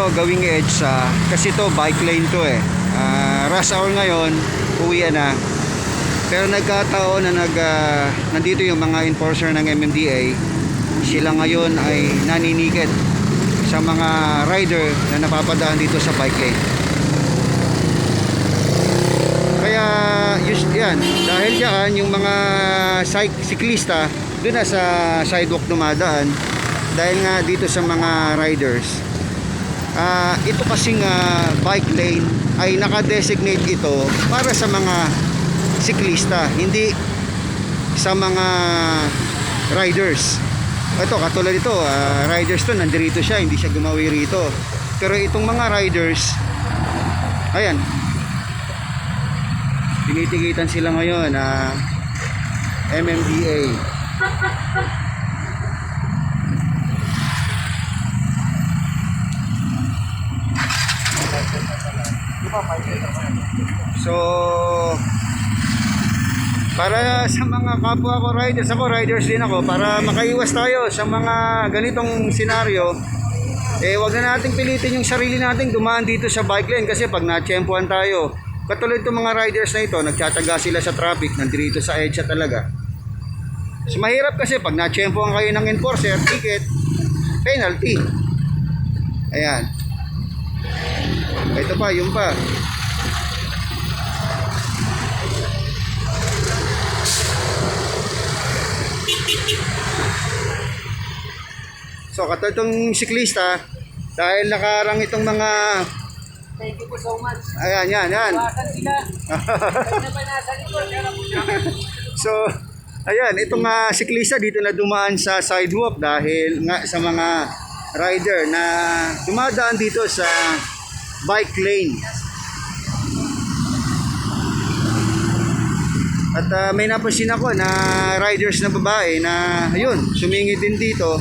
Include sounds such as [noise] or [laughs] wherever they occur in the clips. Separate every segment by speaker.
Speaker 1: to gawing EDSA kasi to bike lane to eh. Ah, rush hour ngayon, uwi na. Pero nagkataon na nag, ah, nandito yung mga enforcer ng MMDA, sila ngayon ay naninikit sa mga rider na napapadaan dito sa bike lane. Kaya yus, yan, dahil diyan yung mga siklista doon na sa sidewalk dumadaan dahil nga dito sa mga riders. Ah, ito kasing ah, bike lane ay naka-designate ito para sa mga siklista, hindi sa mga riders. Ito, katulad ito, ah, riders to, nandirito siya, hindi siya gumawi rito. Pero itong mga riders, ayan, tinitigitan sila ngayon na MMDA. So, para sa mga kapwa ko riders, ako riders din ako, para makaiwas tayo sa mga ganitong senaryo, eh wag na nating pilitin yung sarili nating dumaan dito sa bike lane kasi pag natsyempohan tayo, katulad itong mga riders na ito, nagtsatsaga sila sa traffic, nandito sa EDSA talaga. So mahirap kasi pag natsyempohan kayo ng enforcer, ticket, penalty. Ayan. Ito pa, yung pa. So katulad itong siklista, dahil nakarang itong mga,
Speaker 2: Thank you po so much.
Speaker 1: ayan, yan, yan.
Speaker 2: Iwasan sila. [laughs]
Speaker 1: So, ayan, itong uh, siklista dito na dumaan sa sidewalk dahil nga sa mga rider na dumadaan dito sa bike lane. At ah, may napansin ako na riders na babae na ayun, sumingit din dito.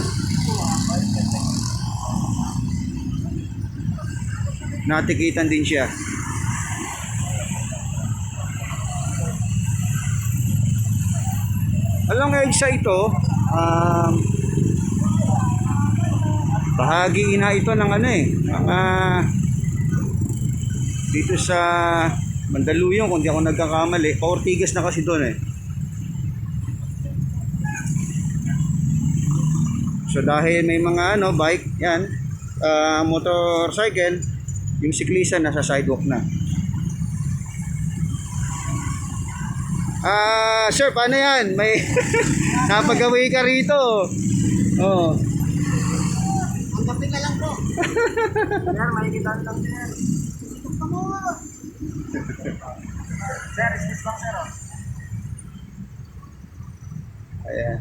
Speaker 1: Natikitan din siya. Along EDSA ito, um, bahagi na ito ng ano eh, mga dito sa Mandaluyong kung di ako nagkakamali, Paortigas na kasi doon eh. So dahil may mga ano, bike, yan, ah, motorcycle, yung siklista nasa sidewalk na. Ah, sir, paano yan? May [laughs] napagawi ka rito. Oh.
Speaker 2: Ang gabi na lang po. Sir, makikita lang sir. Sir, is this lang sir? oh?
Speaker 1: Ayan.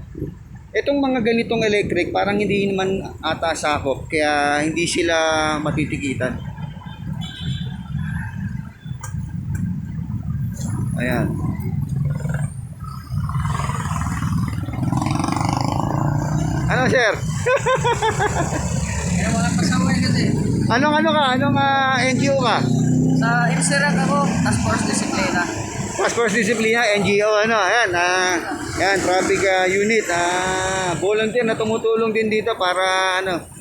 Speaker 1: Itong mga ganitong electric, parang hindi naman ata sakop, kaya hindi sila matitikitan. Ayan. Ano, sir?
Speaker 2: Kaya wala pasaway kasi.
Speaker 1: Anong ano ka? Anong ah, NGO ka?
Speaker 2: Sa Instagram ako, Task Force Disciplina.
Speaker 1: Task Force Disciplina, NGO, ano, ayan, ah, ayan, traffic ah, unit, ah, volunteer na tumutulong din dito para, ano,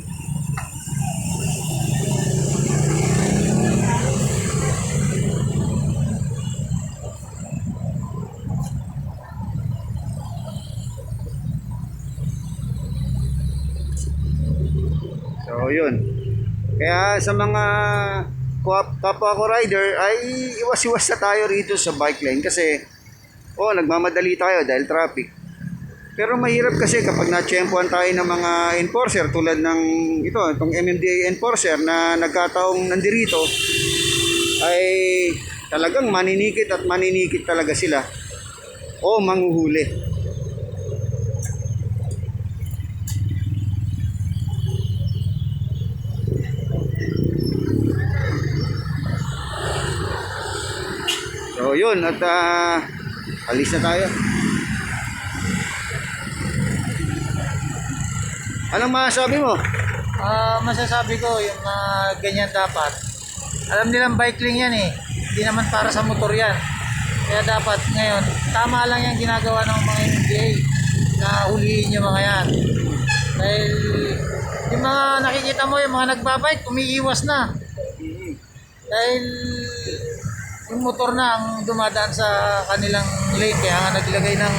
Speaker 1: So, yun. Kaya sa mga kap- kapwa ko rider ay iwas-iwas na tayo rito sa bike lane kasi oh, nagmamadali tayo dahil traffic. Pero mahirap kasi kapag na-tsempuhan tayo ng mga enforcer tulad ng ito, itong MMDA enforcer na nagkataong nandirito ay talagang maninikit at maninikit talaga sila o manguhuli. So yun at ah, alis na tayo. Anong masasabi mo?
Speaker 2: Ah, masasabi ko yung mga ganyan dapat. Alam nilang bike lane yan eh. Hindi naman para sa motor yan. Kaya dapat ngayon, tama lang yung ginagawa ng mga NBA na huliin yung mga yan. Dahil, yung mga nakikita mo, yung mga nagbabike, umiiwas na. Dahil yung motor na ang dumadaan sa kanilang lane kaya nga naglagay ng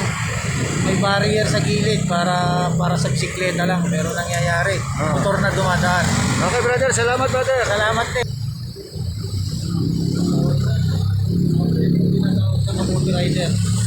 Speaker 2: may barrier sa gilid para para sa bisikleta lang pero nangyayari.
Speaker 1: Ah.
Speaker 2: motor na dumadaan.
Speaker 1: Okay brother, salamat brother.
Speaker 2: salamat din. Sa rider